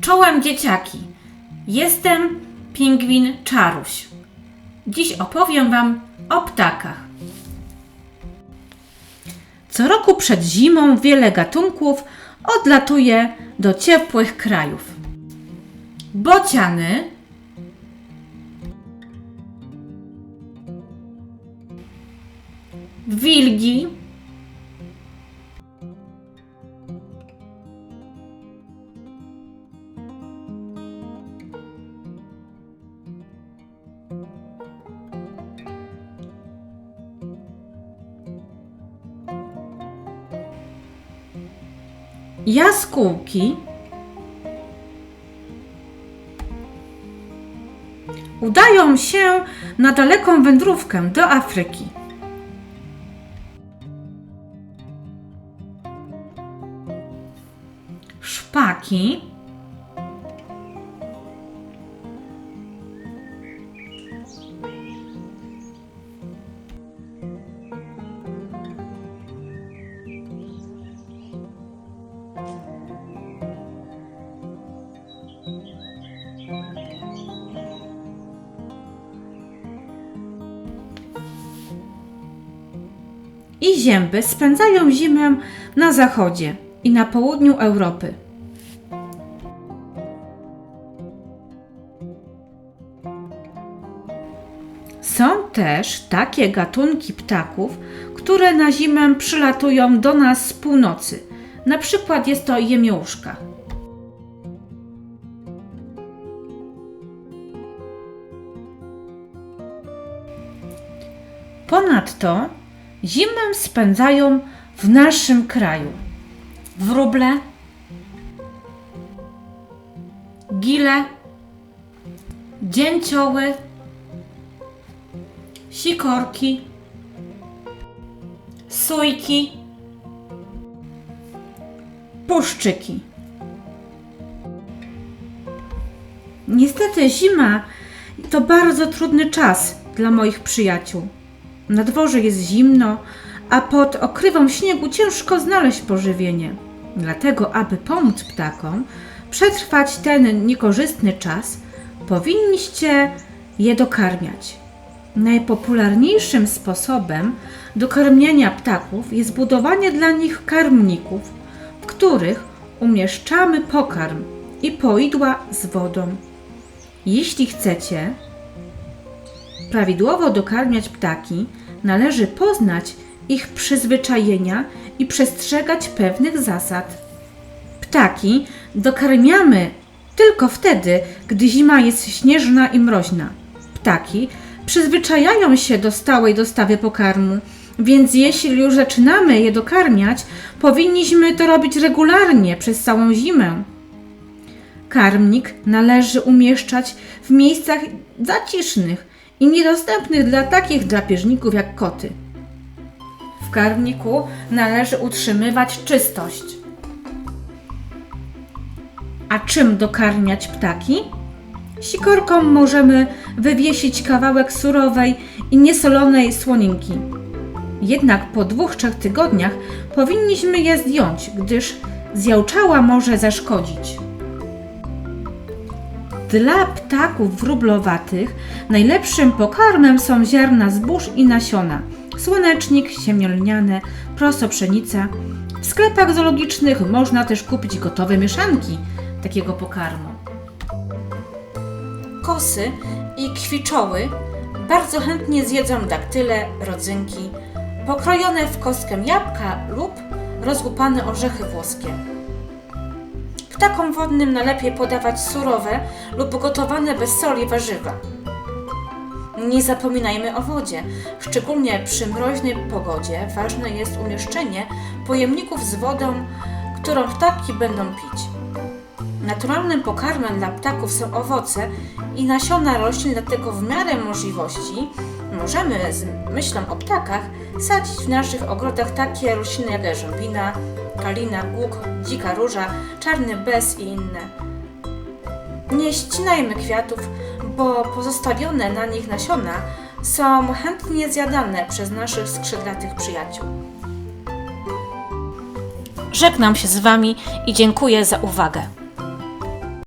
Czołem dzieciaki. Jestem pingwin Czaruś. Dziś opowiem Wam o ptakach. Co roku przed zimą wiele gatunków odlatuje do ciepłych krajów. Bociany, wilgi, jaskółki, udają się na daleką wędrówkę do Afryki. Szpaki, i zięby spędzają zimę na zachodzie i na południu Europy. Są też takie gatunki ptaków, które na zimę przylatują do nas z północy. Na przykład jest to jemiołuszka. Ponadto zimę spędzają w naszym kraju wróble, gile, dzięcioły, sikorki, sójki, puszczyki. Niestety zima to bardzo trudny czas dla moich przyjaciół. Na dworze jest zimno, a pod okrywą śniegu ciężko znaleźć pożywienie. Dlatego, aby pomóc ptakom przetrwać ten niekorzystny czas, powinniście je dokarmiać. Najpopularniejszym sposobem dokarmiania ptaków jest budowanie dla nich karmników, w których umieszczamy pokarm i poidła z wodą. Jeśli chcecie prawidłowo dokarmiać ptaki, należy poznać ich przyzwyczajenia i przestrzegać pewnych zasad. Ptaki dokarmiamy tylko wtedy, gdy zima jest śnieżna i mroźna. Ptaki przyzwyczajają się do stałej dostawy pokarmu, więc jeśli już zaczynamy je dokarmiać, powinniśmy to robić regularnie przez całą zimę. Karmnik należy umieszczać w miejscach zacisznych i niedostępnych dla takich drapieżników jak koty. W karmniku należy utrzymywać czystość. A czym dokarmiać ptaki? Sikorką możemy wywiesić kawałek surowej i niesolonej słoninki. Jednak po dwóch, trzech tygodniach powinniśmy je zdjąć, gdyż zjałczała może zaszkodzić. Dla ptaków wróblowatych najlepszym pokarmem są ziarna zbóż i nasiona, słonecznik, siemię proso pszenica. W sklepach zoologicznych można też kupić gotowe mieszanki takiego pokarmu. Kosy i kwiczoły bardzo chętnie zjedzą daktyle, rodzynki, pokrojone w kostkę jabłka lub rozłupane orzechy włoskie. Ptakom wodnym najlepiej podawać surowe lub gotowane bez soli warzywa. Nie zapominajmy o wodzie. Szczególnie przy mroźnej pogodzie ważne jest umieszczenie pojemników z wodą, którą ptaki będą pić. Naturalnym pokarmem dla ptaków są owoce i nasiona roślin, dlatego w miarę możliwości możemy z myślą o ptakach sadzić w naszych ogrodach takie rośliny jak jarzębina, kalina, głuk, dzika róża, czarny bez i inne. Nie ścinajmy kwiatów, bo pozostawione na nich nasiona są chętnie zjadane przez naszych skrzydlatych przyjaciół. Żegnam się z Wami i dziękuję za uwagę.